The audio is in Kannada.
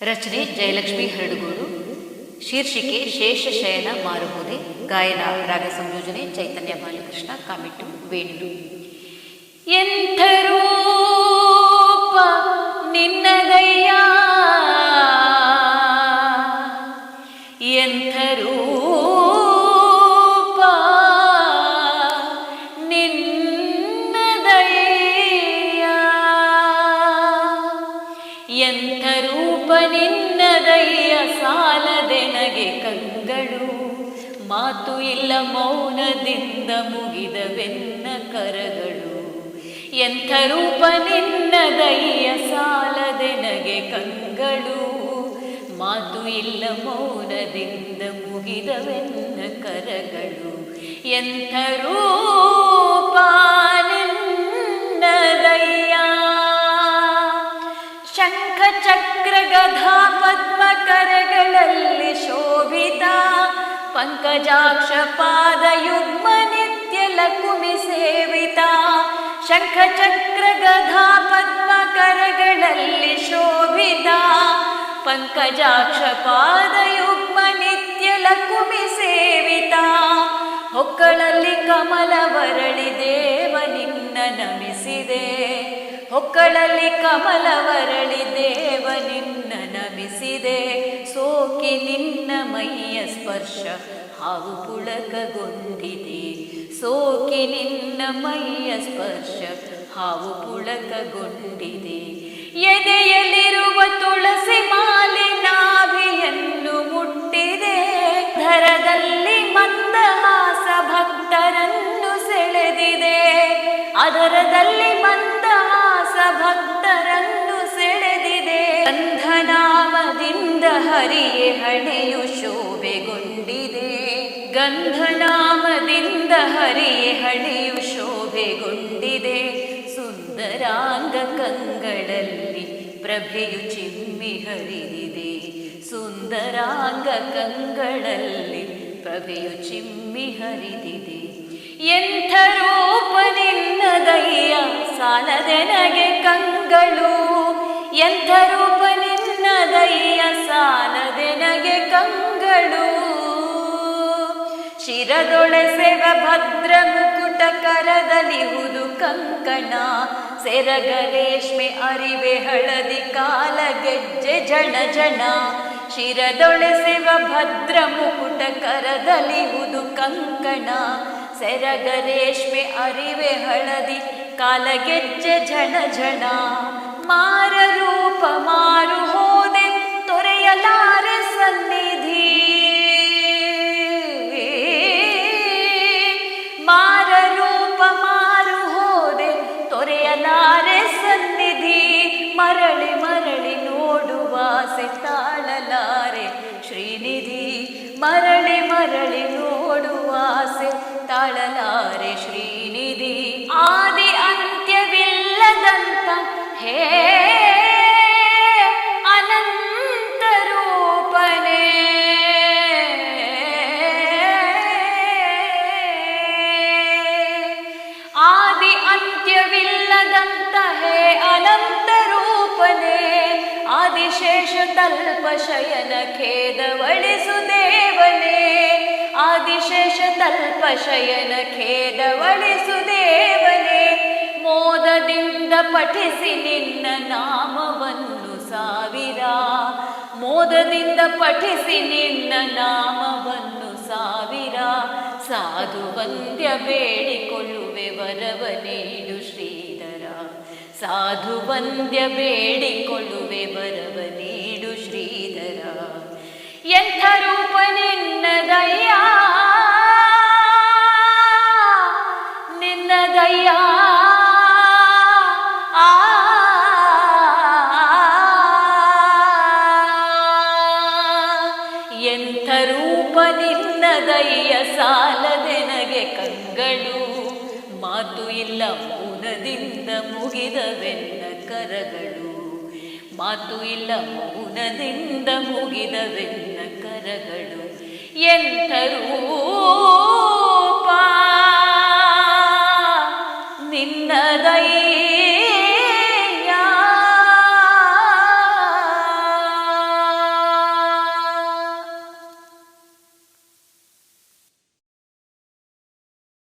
ರಚನೆ ಜಯಲಕ್ಷ್ಮಿ ಹರಡುಗೂರು ಶೀರ್ಷಿಕೆ ಶೇಷಶಯನ ಮಾರುವುದೇ ಗಾಯನ ರಾಗ ಸಂಯೋಜನೆ ಚೈತನ್ಯ ಬಾಲಕೃಷ್ಣ ಕಾಮಿಟ್ಟು ವೇಣು ಎಂಥ ರೂಪ ನಿನ್ನದಯ್ಯ ಸಾಲದೆನಗೆ ಕಂಗಳು? ಮಾತು ಇಲ್ಲ ಮೌನದಿಂದ ಮುಗಿದವೆನ್ನ ಕರಗಳು. ಎಂಥ ರೂಪ ನಿನ್ನದಯ್ಯ ಸಾಲದೆನಗೆ ಕಂಗಳು? ಮಾತು ಇಲ್ಲ ಮೌನದಿಂದ ಮುಗಿದವೆನ್ನ ಕರಗಳು. ಎಂಥ ರೂಪ ಶಂಖ ಚಕ್ರ ಗಧಾ ಪದ್ಮ ಕರಗಳಲ್ಲಿ ಶೋಭಿತ. ಪಂಕಜಾಕ್ಷ ಪಾದ ಯುಗ್ಮ ನಿತ್ಯ ಲಕುಮಿ ಸೇವಿತ. ಶಂಖ ಚಕ್ರ ಗಧಾ ಪದ್ಮ ಕರಗಳಲ್ಲಿ ಶೋಭಿತ. ಪಂಕಜಾಕ್ಷ ಪಾದ ಯುಗ್ಮ ನಿತ್ಯ ಲಕುಮಿ ಸೇವಿತ. ಹೊಕ್ಕಳಲ್ಲಿ ಕಮಲವರಳಿ ದೇವ ನಿನ್ನ ನಮಿಸಿದೆ. ಹೊಕ್ಕಳಲ್ಲಿ ಕಮಲವರಳಿ ದೇವ ನಿನ್ನ ನಮಿಸಿದೆ. ಸೋಕಿ ನಿನ್ನ ಮೈಯ ಸ್ಪರ್ಶ ಹಾವು ಪುಳಕಗೊಂಡಿದೆ. ಸೋಕಿ ನಿನ್ನ ಮೈಯ ಸ್ಪರ್ಶ ಹಾವು ಪುಳಕಗೊಂಡಿದೆ. ಎದೆಯಲ್ಲಿರುವ ತುಳಸಿ ಮಾಲೆ ಹರಿಯೇ ಹಣೆಯು ಶೋಭೆಗೊಂಡಿದೆ. ಗಂಧನಾಮದಿಂದ ಹರಿಯೇ ಹಣೆಯು ಶೋಭೆಗೊಂಡಿದೆ. ಸುಂದರಾಂಗ ಕಂಗಳಲ್ಲಿ ಪ್ರಭೆಯು ಚಿಮ್ಮಿ ಹರಿದಿದೆ. ಸುಂದರಾಂಗ ಕಂಗಳಲ್ಲಿ ಪ್ರಭೆಯು ಚಿಮ್ಮಿ ಹರಿದಿದೆ. ಎಂಥ ನಿನ್ನದಯ್ಯ ಸಾಲದೆನಗೆ ಕಂಗಳು. ಶಿರದೊಳೆಸೆವ ಭದ್ರ ಮುಕುಟ ಕರದಲಿಹುದು ಕಂಕಣ. ಸೆರಗ ರೇಷ್ಮೆ ಅರಿವೆ ಹಳದಿ ಕಾಲ ಗೆಜ್ಜೆ ಜಣ ಜಣ. ಶಿರದೊಳೆಸೆವ ಭದ್ರ ಮುಕುಟ ಕರದಲಿಹುದು ಕಂಕಣ. ಸೆರಗ ರೇಷ್ಮೆ ಅರಿವೆ ಹಳದಿ ಕಾಲಗೆಜ್ಜೆ ಝಣ ಝಣ ಮಾರ ರೂಪ ಮಾರು ಹೋದೆ, ತೊರೆಯಲಾರೆ ಸನ್ನಿಧಿ ಮರಳಿ ಮರಳಿ ನೋಡುವಾಸೆ ತಾಳಲಾರೆ ಶ್ರೀನಿಧಿ. ಆದಿ ಅಂತ್ಯವಿಲ್ಲದಂತ ಹೇ ಆದಿ ಅಂತ್ಯವಿಲ್ಲದಂತ ಹೇ ಅನಂತ ರೂಪನೇ. ಆದಿಶೇಷ ತಲ್ಪ ಶಯನ ಖೇದವಳಿಸು ದೇವನೇ. ಆದಿಶೇಷ ತಲ್ಪ ಶಯನ ಖೇದವಳಿಸು ದೇವನೇ. ಮೋದದಿಂದ ಪಠಿಸಿ ನಿನ್ನ ನಾಮವನ್ನು ಸಾವಿರ. ಮೋದದಿಂದ ಪಠಿಸಿ ನಿನ್ನ ನಾಮವನ್ನು ಸಾವಿರ. ಸಾಧು, ವಂದ್ಯ, ಬೇಡಿಕೊಳ್ಳುವೆ, ವರವ ನೀಡು ಶ್ರೀಧರ ಸಾಧು ವಂದ್ಯ ಬೇಡಿಕೊಳ್ಳುವೆ ಬರವ ನೀಡು ಶ್ರೀಧರ. ಎಂಥ ರೂಪ ನಿನ್ನ ನಿನ್ನದಯ್ಯ ನಿನ್ನದಯ್ಯ ಆ ಎಂಥ ರೂಪ ನಿನ್ನದಯ್ಯ ಸಾಲದೆನಗೆ ಕಂಗಳು ಮಾತು ಇಲ್ಲ ಮೌನದಿಂದ ಮುಗಿದವೆನ್ನ ಕರಗಳು. ಮಾತು ಇಲ್ಲ ಮೌನದಿಂದ ಮುಗಿದವೆನ್ನ ಕರಗಳು. ಎಂಥ